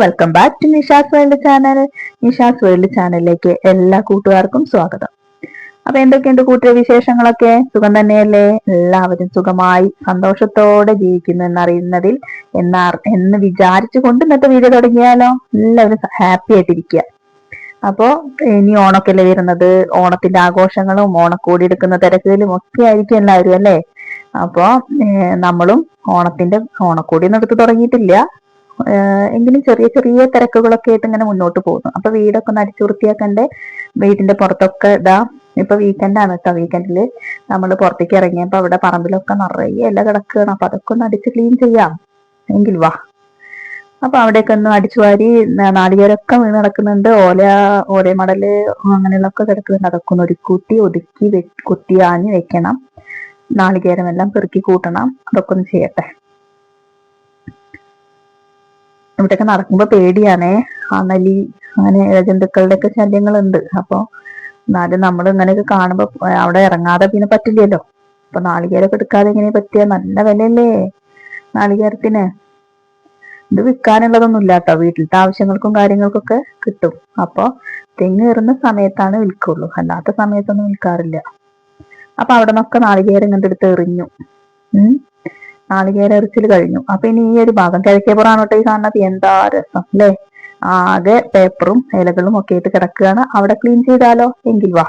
Welcome back to Nisha's world channel Nisha's world ചാനലിലേക്ക് എല്ലാ കൂട്ടുകാർക്കും സ്വാഗതം. അപ്പൊ എന്തൊക്കെയുണ്ട് കൂട്ടിയ വിശേഷങ്ങളൊക്കെ? സുഖം തന്നെയല്ലേ? എല്ലാവരും സുഖമായി സന്തോഷത്തോടെ ജീവിക്കുന്നു എന്നറിയുന്നതിൽ എന്നാ എന്ന് വിചാരിച്ചുകൊണ്ട് ഇന്നത്തെ വീഡിയോ തുടങ്ങിയാലോ? എല്ലാവരും ഹാപ്പി ആയിട്ടിരിക്കുക. അപ്പോ ഇനി ഓണൊക്കെ വരുന്നത്. ഓണത്തിന്റെ ആഘോഷങ്ങളും ഓണക്കോടി എടുക്കുന്ന തിരക്കുകളും ഒക്കെ ആയിരിക്കും എല്ലാവരും അല്ലേ? അപ്പോ നമ്മളും ഓണത്തിന്റെ ഓണക്കോടി ഒന്നും എടുത്ത് തുടങ്ങിയിട്ടില്ല. എങ്കിലും ചെറിയ ചെറിയ തിരക്കുകളൊക്കെ ആയിട്ട് ഇങ്ങനെ മുന്നോട്ട് പോകുന്നു. അപ്പൊ വീടൊക്കെ ഒന്ന് അടിച്ചു വൃത്തിയാക്കണ്ടേ വീടിന്റെ പുറത്തൊക്കെ ഇതാ ഇപ്പൊ വീക്കെൻഡാണ് കേട്ടോ വീക്കെൻഡിൽ നമ്മൾ പുറത്തേക്ക് ഇറങ്ങിയപ്പോ അവിടെ പറമ്പിലൊക്കെ നിറയെ ഇല കിടക്കുകയാണ്. അപ്പൊ അതൊക്കെ ഒന്ന് അടിച്ച് ക്ലീൻ ചെയ്യാം. എങ്കിൽ വാ. അപ്പൊ അവിടെയൊക്കെ ഒന്ന് അടിച്ചു വാരി നാളികേരൊക്കെ വീണ് നടക്കുന്നുണ്ട് ഓല ഓല മടൽ അങ്ങനെയുള്ളൊക്കെ കിടക്കുന്നുണ്ട്. അതൊക്കെ ഒന്ന് ഒരുക്കൂട്ടി ഒതുക്കി കുത്തി ആഞ്ഞ് വെക്കണം. നാളികേരമെല്ലാം പെറുക്കി കൂട്ടണം. അതൊക്കെ ഒന്ന് ചെയ്യട്ടെ. ഇവിടെയൊക്കെ നടക്കുമ്പോ പേടിയാണേ. നലി അങ്ങനെ ഇഴജന്തുക്കളുടെ ഒക്കെ ശല്യങ്ങളുണ്ട്. അപ്പൊ എന്നാലും നമ്മൾ ഇങ്ങനെയൊക്കെ കാണുമ്പോ അവിടെ ഇറങ്ങാതെ പിന്നെ പറ്റില്ലല്ലോ. അപ്പൊ നാളികേരൊക്കെ എടുക്കാതെ എങ്ങനെ പറ്റിയ? നല്ല വിലയല്ലേ നാളികേരത്തിന്. ഇത് വിൽക്കാനുള്ളതൊന്നും ഇല്ല കേട്ടോ വീട്ടിലത്തെ ആവശ്യങ്ങൾക്കും കാര്യങ്ങൾക്കൊക്കെ കിട്ടും. അപ്പൊ തെങ്ങ് കയറുന്ന സമയത്താണ് വിൽക്കുള്ളൂ. അല്ലാത്ത സമയത്തൊന്നും വിൽക്കാറില്ല. അപ്പൊ അവിടെ നിന്നൊക്കെ നാളികേരം ഇങ്ങോട്ട് എടുത്ത് എറിഞ്ഞു. നാളികേര എറിച്ചിൽ കഴിഞ്ഞു. അപ്പൊ ഇനി ഈ ഒരു ഭാഗം കിഴക്കേ കേട്ടോ ഈ കാണുന്നത്? എന്താ രസം അല്ലേ ആകെ പേപ്പറും ഇലകളും ഒക്കെ ആയിട്ട് കിടക്കുകയാണ്. അവിടെ ക്ലീൻ ചെയ്താലോ? എങ്കിൽ വാ.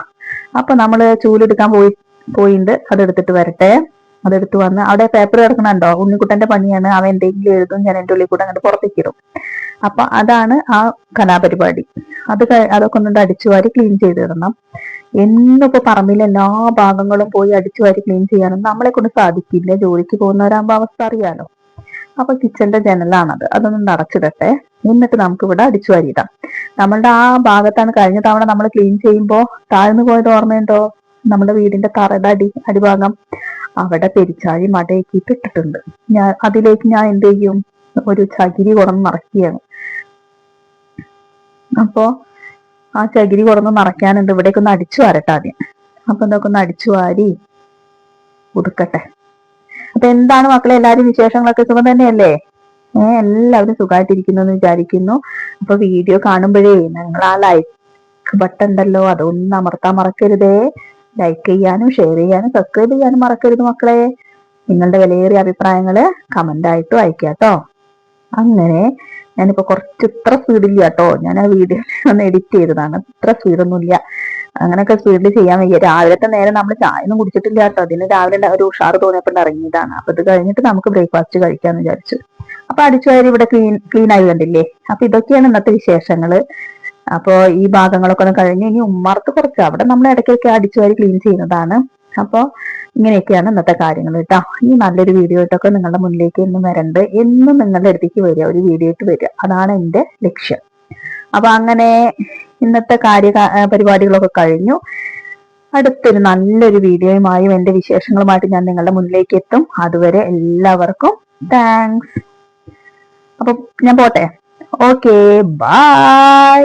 അപ്പൊ നമ്മൾ ചൂലെടുക്കാൻ പോയി പോയിണ്ട്. അതെടുത്തിട്ട് വരട്ടെ. അതെടുത്ത് വന്ന് അവിടെ പേപ്പർ കിടക്കണുണ്ടോ ഉണ്ണിക്കുട്ടന്റെ പണിയാണ്. അവൻ എന്തെങ്കിലും എഴുതും ഞാൻ എന്റെ ഉള്ളിൽ കൂടെ അങ്ങോട്ട് പുറത്തേക്കിടും അപ്പൊ അതാണ് ആ കലാപരിപാടി. അത് അതൊക്കെ ഒന്നുകൊണ്ട് അടിച്ചു വാരി ക്ലീൻ ചെയ്തിടണം എന്നിപ്പോ പറമ്പിലെ എല്ലാ ഭാഗങ്ങളും പോയി അടിച്ചു വാരി ക്ലീൻ ചെയ്യാനും നമ്മളെ കൊണ്ട് സാധിക്കില്ല. ജോലിക്ക് പോകുന്നവരാകുമ്പോ അവസ്ഥ അറിയാലോ. അപ്പൊ കിച്ചന്റെ ജനലാണത്. അതൊന്നും നടച്ചിടട്ടെ എന്നിട്ട് നമുക്ക് ഇവിടെ അടിച്ചു വാരിയിടാം നമ്മളുടെ ആ ഭാഗത്താണ് കഴിഞ്ഞ തവണ നമ്മൾ ക്ലീൻ ചെയ്യുമ്പോൾ താഴ്ന്നു പോയത് ഓർമ്മയുണ്ടോ നമ്മുടെ വീടിന്റെ തറയുടെ അടി അടിഭാഗം. അവിടെ പെരിച്ചാഴി മടയാക്കിയിട്ട് ഇട്ടിട്ടുണ്ട്. ഞാൻ അതിലേക്ക് ഞാൻ എന്ത് ചെയ്യും? ഒരു ചകിരി കുറന്ന് നിറയ്ക്കുകയാണ്. അപ്പോ ആ ചകിരി കുറന്ന് നിറയ്ക്കാനുണ്ട്. ഇവിടേക്ക് ഒന്ന് അടിച്ചു വാരട്ടെ ആദ്യം. അപ്പൊ എന്തൊക്കെ ഒന്ന് അടിച്ചു വാരി ഉടുക്കട്ടെ. അപ്പൊ എന്താണ് മക്കളെ എല്ലാരും വിശേഷങ്ങളൊക്കെ? സുഖം തന്നെയല്ലേ? ഏഹ് എല്ലാവരും സുഖമായിട്ടിരിക്കുന്നു എന്ന് വിചാരിക്കുന്നു. അപ്പൊ വീഡിയോ കാണുമ്പോഴേ നിങ്ങൾ ആ ലൈക്ക് ബട്ടൺ ഉണ്ടല്ലോ അതൊന്നും അമർത്താൻ മറക്കരുതേ. ലൈക്ക് ചെയ്യാനും ഷെയർ ചെയ്യാനും സബ്സ്ക്രൈബ് ചെയ്യാനും മറക്കരുത് മക്കളെ. നിങ്ങളുടെ വിലയേറിയ അഭിപ്രായങ്ങൾ കമന്റ് ആയിട്ടും അയക്കാട്ടോ അങ്ങനെ ഞാനിപ്പോ കുറച്ച് ഇത്ര സ്പീഡില്ല കേട്ടോ ഞാൻ ആ വീഡിയോ ഒന്ന് എഡിറ്റ് ചെയ്തതാണ്. ഇത്ര സ്പീഡൊന്നുമില്ല അങ്ങനെയൊക്കെ സ്പീഡിൽ ചെയ്യാൻ വയ്യ. രാവിലത്തെ നേരം നമ്മൾ ചായ ഒന്നും കുടിച്ചിട്ടില്ല കേട്ടോ അതിന് രാവിലെ ഒരു ഉഷാറ് തോന്നിയപ്പോൾ ഇറങ്ങിയതാണ്. അപ്പൊ ഇത് കഴിഞ്ഞിട്ട് നമുക്ക് ബ്രേക്ക്ഫാസ്റ്റ് കഴിക്കാന്ന് വിചാരിച്ചു. അപ്പൊ അടിച്ചു കയറി ഇവിടെ ക്ലീൻ ക്ലീൻ ആയി കണ്ടില്ലേ? അപ്പൊ ഇതൊക്കെയാണ് ഇന്നത്തെ വിശേഷങ്ങൾ. അപ്പോ ഈ ഭാഗങ്ങളൊക്കെ ഒന്ന് കഴിഞ്ഞ് ഇനി ഉമ്മർത്ത് കുറച്ച്. അവിടെ നമ്മൾ ഇടയ്ക്കൊക്കെ അടിച്ചു വാരി ക്ലീൻ ചെയ്യുന്നതാണ്. അപ്പോ ഇങ്ങനെയൊക്കെയാണ് ഇന്നത്തെ കാര്യങ്ങൾ കേട്ടോ. ഈ നല്ലൊരു വീഡിയോ ആയിട്ടൊക്കെ നിങ്ങളുടെ മുന്നിലേക്ക് എന്നും വരണ്ട്. എന്നും നിങ്ങളുടെ അടുത്തേക്ക് വരിക. ഒരു വീഡിയോ ആയിട്ട് വരിക. അതാണ് എന്റെ ലക്ഷ്യം. അപ്പൊ അങ്ങനെ ഇന്നത്തെ കാര്യ പരിപാടികളൊക്കെ കഴിഞ്ഞു. അടുത്തൊരു നല്ലൊരു വീഡിയോയുമായും എന്റെ വിശേഷങ്ങളുമായിട്ട് ഞാൻ നിങ്ങളുടെ മുന്നിലേക്ക് എത്തും. അതുവരെ എല്ലാവർക്കും താങ്ക്സ് അപ്പൊ ഞാൻ പോട്ടെ. Okay bye